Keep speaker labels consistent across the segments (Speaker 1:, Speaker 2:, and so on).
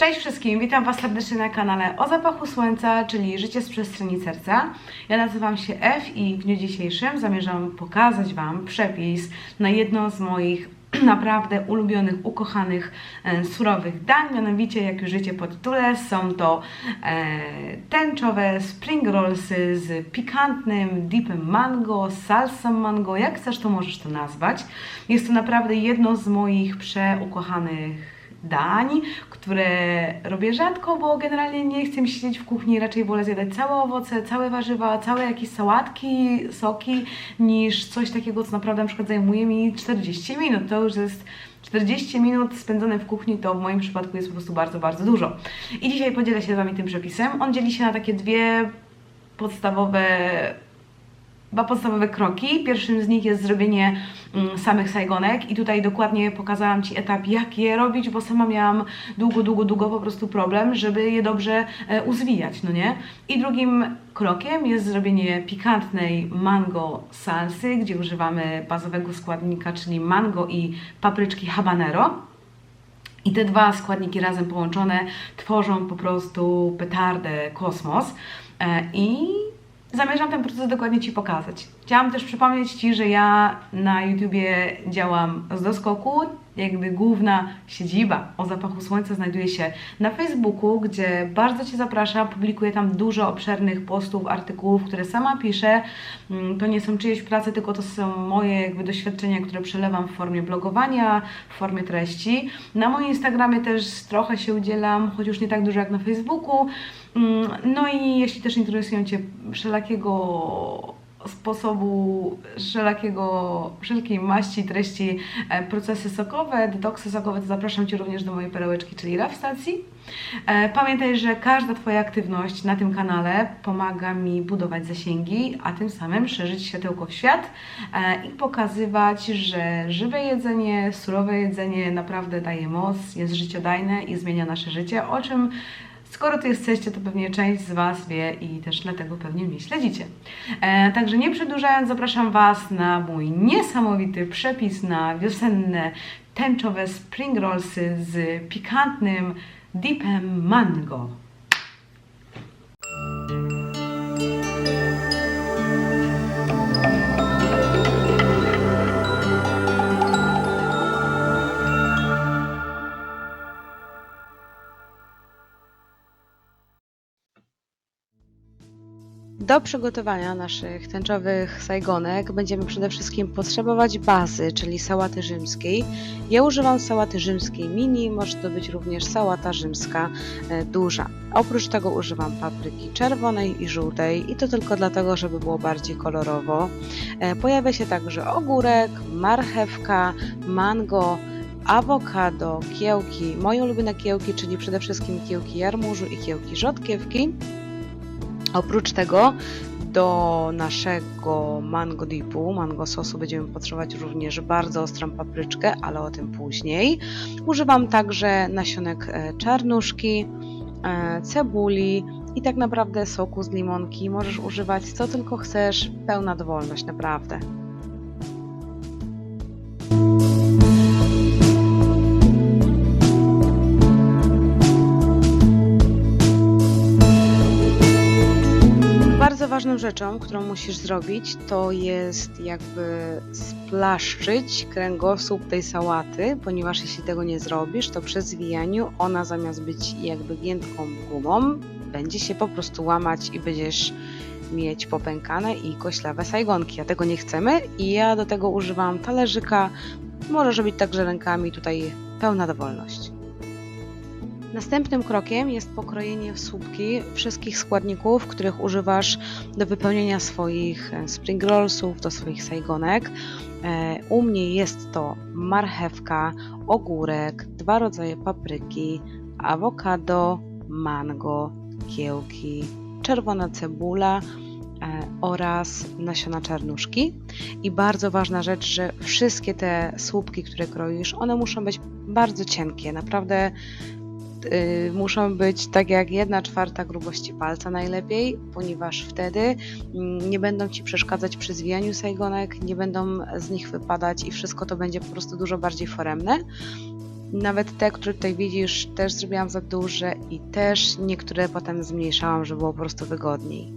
Speaker 1: Cześć wszystkim, witam Was serdecznie na kanale O Zapachu Słońca, czyli Życie z przestrzeni serca. Ja nazywam się F i w dniu dzisiejszym zamierzam pokazać Wam przepis na jedno z moich naprawdę ulubionych, ukochanych, e, surowych dań, mianowicie jak już życie po tytule, są to e, tęczowe spring rollsy z pikantnym dipem mango, salsą mango, jak chcesz to możesz to nazwać. Jest to naprawdę jedno z moich przeukochanych dań, które robię rzadko, bo generalnie nie chcę mi siedzieć w kuchni, raczej wolę zjadać całe owoce, całe warzywa, całe jakieś sałatki, soki, niż coś takiego, co naprawdę na przykład zajmuje mi 40 minut. To już jest 40 minut spędzone w kuchni, to w moim przypadku jest po prostu bardzo, bardzo dużo. I dzisiaj podzielę się z Wami tym przepisem. On dzieli się na takie dwie podstawowe dwa podstawowe kroki. Pierwszym z nich jest zrobienie mm, samych sajgonek i tutaj dokładnie pokazałam Ci etap, jak je robić, bo sama miałam długo, długo, długo po prostu problem, żeby je dobrze e, uzwijać, no nie? I drugim krokiem jest zrobienie pikantnej mango salsy, gdzie używamy bazowego składnika, czyli mango i papryczki habanero. I te dwa składniki razem połączone tworzą po prostu petardę kosmos. E, I zamierzam ten proces dokładnie Ci pokazać. Chciałam też przypomnieć Ci, że ja na YouTubie działam z doskoku. Jakby główna siedziba o zapachu słońca znajduje się na Facebooku, gdzie bardzo Cię zapraszam. Publikuję tam dużo obszernych postów, artykułów, które sama piszę. Mm, To nie są czyjeś prace, tylko to są moje jakby doświadczenia, które przelewam w formie blogowania, w formie treści. Na moim Instagramie też trochę się udzielam, choć już nie tak dużo jak na Facebooku. Mm, No i jeśli też interesują Cię wszelakiego sposobu, wszelakiego, wszelkiej maści, treści, e, procesy sokowe, detoksy sokowe, to zapraszam Cię również do mojej perełeczki, czyli Raf Stacji. E, Pamiętaj, że każda Twoja aktywność na tym kanale pomaga mi budować zasięgi, a tym samym szerzyć światełko w świat e, i pokazywać, że żywe jedzenie, surowe jedzenie naprawdę daje moc, jest życiodajne i zmienia nasze życie, o czym Skoro tu jesteście, to pewnie część z Was wie i też dlatego pewnie mnie śledzicie. E, także nie przedłużając, zapraszam Was na mój niesamowity przepis na wiosenne tęczowe spring rollsy z pikantnym dipem mango. Do przygotowania naszych tęczowych sajgonek będziemy przede wszystkim potrzebować bazy, czyli sałaty rzymskiej. Ja używam sałaty rzymskiej mini, może to być również sałata rzymska e, duża. Oprócz tego używam papryki czerwonej i żółtej i to tylko dlatego, żeby było bardziej kolorowo. E, Pojawia się także ogórek, marchewka, mango, awokado, kiełki, moje ulubione kiełki, czyli przede wszystkim kiełki jarmużu i kiełki rzodkiewki. Oprócz tego do naszego mango dipu, mango sosu będziemy potrzebować również bardzo ostrą papryczkę, ale o tym później. Używam także nasionek e, czarnuszki, e, cebuli i tak naprawdę soku z limonki. Możesz używać co tylko chcesz, pełna dowolność, naprawdę. Ważną rzeczą, którą musisz zrobić, to jest jakby splaszczyć kręgosłup tej sałaty, ponieważ jeśli tego nie zrobisz, to przy zwijaniu ona zamiast być jakby giętką gumą, będzie się po prostu łamać i będziesz mieć popękane i koślawe sajgonki, a tego nie chcemy i ja do tego używam talerzyka, możesz robić także rękami, tutaj pełna dowolność. Następnym krokiem jest pokrojenie w słupki wszystkich składników, których używasz do wypełnienia swoich e, spring rollsów, do swoich sajgonek. E, U mnie jest to marchewka, ogórek, dwa rodzaje papryki, awokado, mango, kiełki, czerwona cebula e, oraz nasiona czarnuszki. I bardzo ważna rzecz, że wszystkie te słupki, które kroisz, one muszą być bardzo cienkie, naprawdę muszą być tak jak 1 czwarta grubości palca najlepiej, ponieważ wtedy mm, nie będą Ci przeszkadzać przy zwijaniu sajgonek, nie będą z nich wypadać i wszystko to będzie po prostu dużo bardziej foremne. Nawet te, które tutaj widzisz, też zrobiłam za duże i też niektóre potem zmniejszałam, żeby było po prostu wygodniej.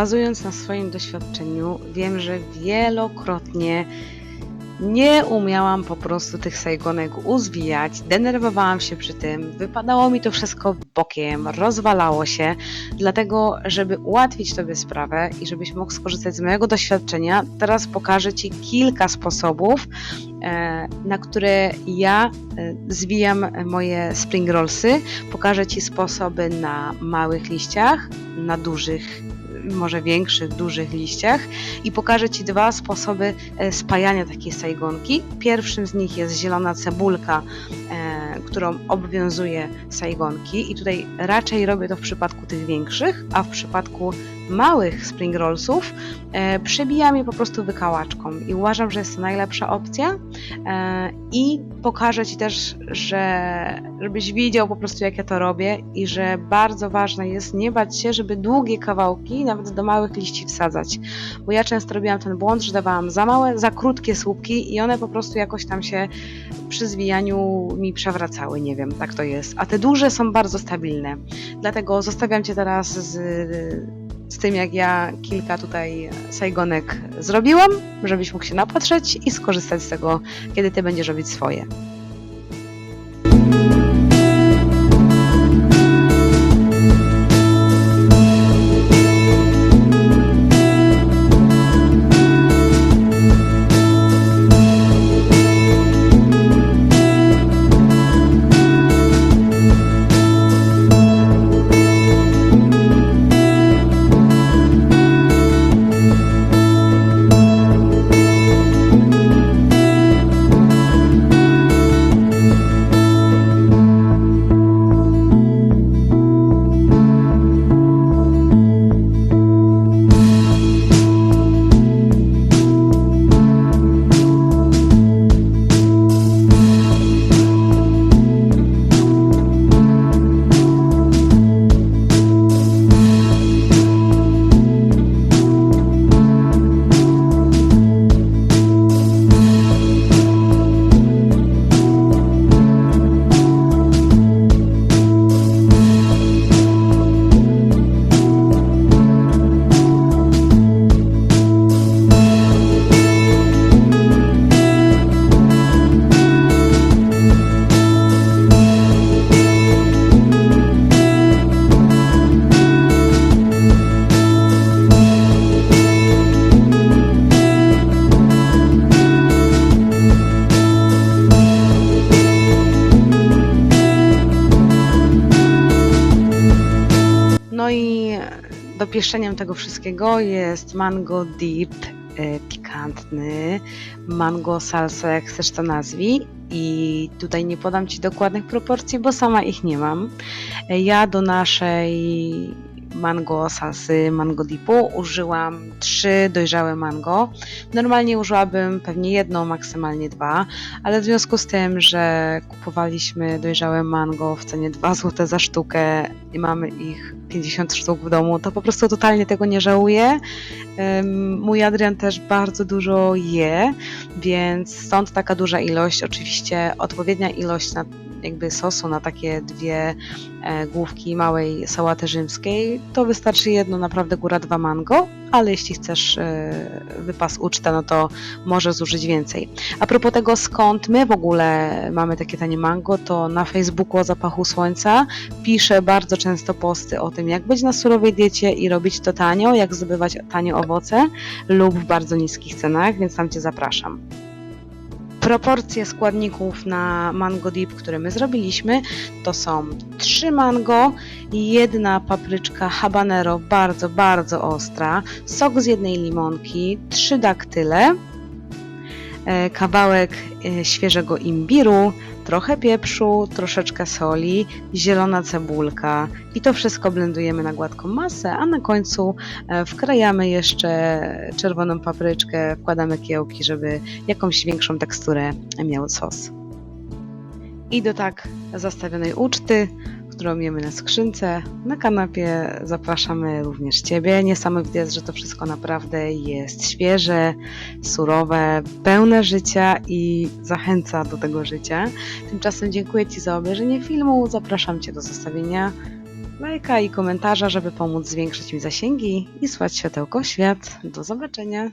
Speaker 1: Bazując na swoim doświadczeniu, wiem, że wielokrotnie nie umiałam po prostu tych sajgonek uzwijać, denerwowałam się przy tym, wypadało mi to wszystko bokiem, rozwalało się, dlatego żeby ułatwić Tobie sprawę i żebyś mógł skorzystać z mojego doświadczenia, teraz pokażę Ci kilka sposobów, e, na które ja e, zwijam moje spring rollsy. Pokażę Ci sposoby na małych liściach, na dużych może większych, dużych liściach i pokażę Ci dwa sposoby e, spajania takiej sajgonki. Pierwszym z nich jest zielona cebulka, e, którą obwiązuje sajgonki i tutaj raczej robię to w przypadku tych większych, a w przypadku małych spring rollsów e, przebijam je po prostu wykałaczką i uważam, że jest to najlepsza opcja i pokażę Ci też, że żebyś wiedział po prostu jak ja to robię i że bardzo ważne jest nie bać się, żeby długie kawałki nawet do małych liści wsadzać, bo ja często robiłam ten błąd, że dawałam za małe, za krótkie słupki i one po prostu jakoś tam się przy zwijaniu mi przewracały, nie wiem, tak to jest, a te duże są bardzo stabilne, dlatego zostawiam Cię teraz z z tym, jak ja kilka tutaj sajgonek zrobiłam, żebyś mógł się napatrzeć i skorzystać z tego, kiedy ty będziesz robić swoje. Dopieszczeniem tego wszystkiego jest mango dip e, pikantny, mango salsa, jak chcesz to nazwij. I tutaj nie podam Ci dokładnych proporcji, bo sama ich nie mam. E, Ja do naszej mango salsy mango dipu użyłam trzy dojrzałe mango. Normalnie użyłabym pewnie jedno, maksymalnie dwa, ale w związku z tym, że kupowaliśmy dojrzałe mango w cenie 2 zł za sztukę i mamy ich 50 sztuk w domu, to po prostu totalnie tego nie żałuję. Mój Adrian też bardzo dużo je, więc stąd taka duża ilość. Oczywiście odpowiednia ilość na jakby sosu na takie dwie e, główki małej sałaty rzymskiej, to wystarczy jedno, naprawdę góra dwa mango, ale jeśli chcesz e, wypas ucztę, no to może zużyć więcej. A propos tego, skąd my w ogóle mamy takie tanie mango, to na Facebooku o zapachu słońca piszę bardzo często posty o tym, jak być na surowej diecie i robić to tanio, jak zdobywać tanie owoce lub w bardzo niskich cenach, więc tam Cię zapraszam. Proporcje składników na mango dip, które my zrobiliśmy, to są 3 mango, jedna papryczka habanero bardzo, bardzo ostra, sok z jednej limonki, 3 daktyle, kawałek e, świeżego imbiru, trochę pieprzu, troszeczkę soli, zielona cebulka i to wszystko blendujemy na gładką masę, a na końcu e, wkrajamy jeszcze czerwoną papryczkę, wkładamy kiełki, żeby jakąś większą teksturę miał sos. I do tak zastawionej uczty, którą jemy na skrzynce, na kanapie zapraszamy również Ciebie. Niesamowite jest, że to wszystko naprawdę jest świeże, surowe, pełne życia i zachęca do tego życia. Tymczasem dziękuję Ci za obejrzenie filmu. Zapraszam Cię do zostawienia lajka i komentarza, żeby pomóc zwiększyć mi zasięgi i słać światełko świat. Do zobaczenia!